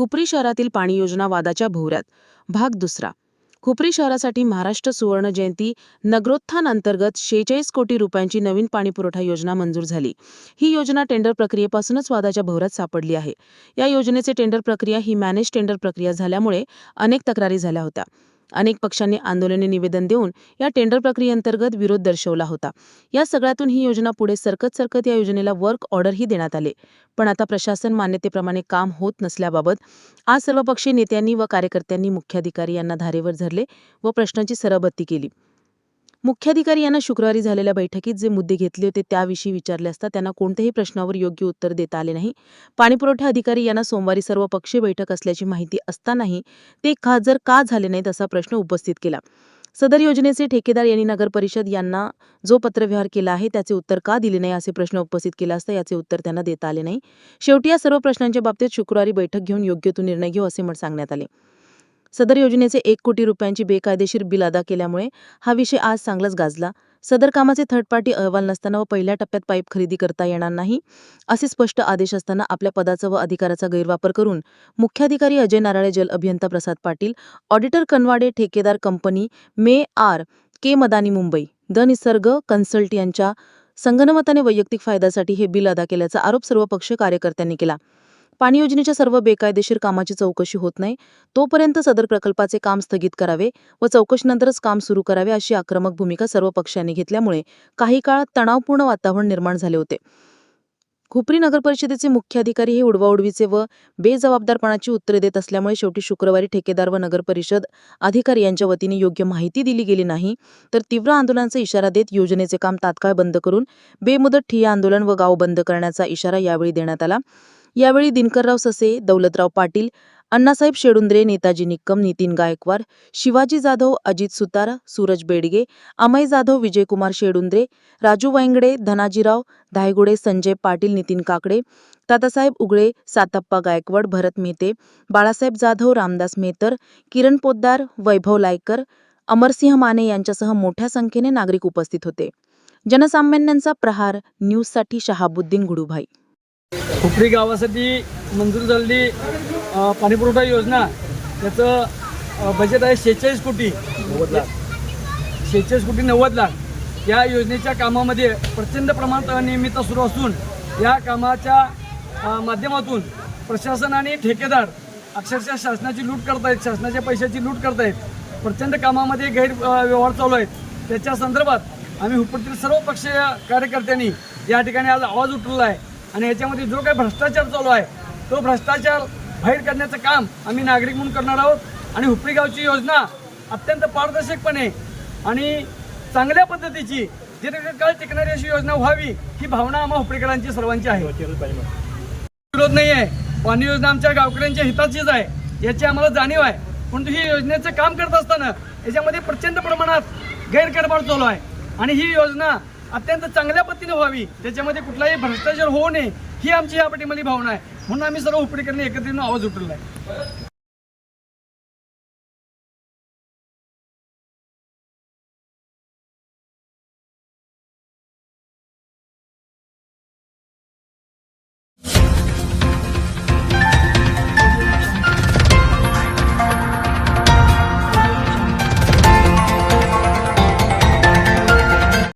खुपरी शहरातील पाणी योजना वादाच्या भोवऱ्यात. भाग दुसरा. खुपरी शहरासाठी महाराष्ट्र सुवर्ण जयंती नगरोत्थान अंतर्गत शेहेचाळीस कोटी रुपयांची नवीन पाणीपुरवठा योजना मंजूर झाली. ही योजना टेंडर प्रक्रियेपासूनच वादाच्या भोवऱ्यात सापडली आहे. या योजनेचे टेंडर प्रक्रिया ही मॅनेज टेंडर प्रक्रिया झाल्यामुळे अनेक तक्रारी झाल्या होत्या. अनेक पक्षांनी आंदोलने निवेदन देऊन या टेंडर प्रक्रियेअंतर्गत विरोध दर्शवला होता. या सगळ्यातून ही योजना पुढे सरकत सरकत या योजनेला वर्क ऑर्डरही देण्यात आले. पण आता प्रशासन मान्यतेप्रमाणे काम होत नसल्याबाबत आज सर्वपक्षीय नेत्यांनी व कार्यकर्त्यांनी मुख्याधिकारी यांना धारेवर धरले व प्रश्नांची सरबत्ती केली. मुख्याधिकारी यांना शुक्रवारी झालेल्या बैठकीत जे मुद्दे घेतले होते त्याविषयी विचारले असता त्यांना कोणत्याही प्रश्नावर योग्य उत्तर देता आले नाही. पाणीपुरवठा अधिकारी यांना सोमवारी सर्व पक्षीय बैठक असल्याची माहिती असतानाही ते खासदार का झाले नाहीत असा प्रश्न उपस्थित केला. सदर योजनेचे ठेकेदार यांनी नगर परिषद यांना जो पत्रव्यवहार केला आहे त्याचे उत्तर का दिले नाही असे प्रश्न उपस्थित केला असता याचे उत्तर त्यांना देता आले नाही. शेवटी या सर्व प्रश्नांच्या बाबतीत शुक्रवारी बैठक घेऊन योग्य तो निर्णय घेऊ असे मत सांगण्यात आले. सदर योजनेचे एक कोटी रुपयांची बेकायदेशीर बिल अदा केल्यामुळे हा विषय आज चांगलाच गाजला. सदर कामाचे थर्ड पार्टी अहवाल नसताना व पहिल्या टप्प्यात पाईप खरेदी करता येणार नाही असे स्पष्ट आदेश असताना आपल्या पदाचा व अधिकाराचा गैरवापर करून मुख्याधिकारी अजय नाराळे जल अभियंता प्रसाद पाटील ऑडिटर कनवाडे ठेकेदार company may R K Madani Mumbai the Nisarg consult यांच्या संगणमताने वैयक्तिक फायद्यासाठी हे बिल अदा केल्याचा आरोप सर्व पक्ष कार्यकर्त्यांनी केला. पाणी योजनेच्या सर्व बेकायदेशीर कामाची चौकशी होत नाही. तोपर्यंत सदर प्रकल्पाचे काम स्थगित करावे व चौकशीनंतरच काम सुरू करावे अशी आक्रमक भूमिका सर्व पक्षांनी घेतल्यामुळे काही काळ तणावपूर्ण वातावरण निर्माण झाले होते. खुपरी नगर परिषदेचे मुख्याधिकारी हे उडवाउडवीचे व बेजबाबदारपणाची उत्तरे देत असल्यामुळे शेवटी शुक्रवारी ठेकेदार व नगर परिषद अधिकारी यांच्या वतीने योग्य माहिती दिली गेली नाही तर तीव्र आंदोलनाचा इशारा देत योजनेचे काम तात्काळ बंद करून बेमुदत ठिय्या आंदोलन व गाव बंद करण्याचा इशारा यावेळी देण्यात आला. यावेळी दिनकरराव ससे दौलतराव पाटील अण्णासाहेब शेडुंद्रे नेताजी निक्कम नितीन गायकवाड शिवाजी जाधव अजित सुतार सूरज बेडगे अमय जाधव विजयकुमार शेडुंद्रे राजू वैंगडे धनाजीराव धायगुडे संजय पाटील नितीन काकडे तातासाहेब उगळे सातप्पा गायकवाड भरत मेहते बाळासाहेब जाधव रामदास मेहतर किरण पोद्दार वैभव लायकर अमरसिंह माने यांच्यासह मोठ्या संख्येने नागरिक उपस्थित होते. जनसामान्यांचा प्रहार न्यूजसाठी शहाबुद्दीन गुडुभाई. खुपरी गावासाठी मंजूर झालेली पाणीपुरवठा योजना त्याचं बजेट आहे शेहेचाळीस कोटी. नव्वद लाख. शेहेचाळीस कोटी नव्वद लाख. या योजनेच्या कामामध्ये प्रचंड प्रमाणात अनियमितता सुरू असून या कामाच्या माध्यमातून प्रशासन आणि ठेकेदार अक्षरशः शासनाची लूट करतायत शासनाच्या पैशाची लूट करतायत. प्रचंड कामामध्ये गैर अ, व्यवहार चालू आहेत. त्याच्या संदर्भात आम्ही हुपडतील सर्व पक्षीय कार्यकर्त्यांनी या ठिकाणी आज आवाज उठवला आहे. आणि याच्यामध्ये जो काही भ्रष्टाचार चालू आहे तो भ्रष्टाचार बाहेर करण्याचं काम आम्ही नागरिक म्हणून करणार आहोत. आणि हुपरीगावची योजना अत्यंत पारदर्शकपणे आणि चांगल्या पद्धतीची दीर्घकाळ टिकणारी अशी योजना व्हावी ही भावना आम्हा हुपरीकरांची सर्वांची आहे. विरोध नाही आहे पाणी योजना आमच्या गावकऱ्यांच्या हिताचीच आहे. याची आम्हाला जाणीव आहे. परंतु ही योजनेचं काम करत असताना याच्यामध्ये प्रचंड प्रमाणात गैरकारभार चालू आहे. आणि ही योजना अत्यंत चांगल्या पद्धतीने व्हावी. त्याच्यामध्ये कुठलाही भ्रष्टाचार होऊ नये ही आमची या पाठीमाली भावना आहे. म्हणून आम्ही सर्व उपरीकरणे एकत्रित आवाज उठवला आहे.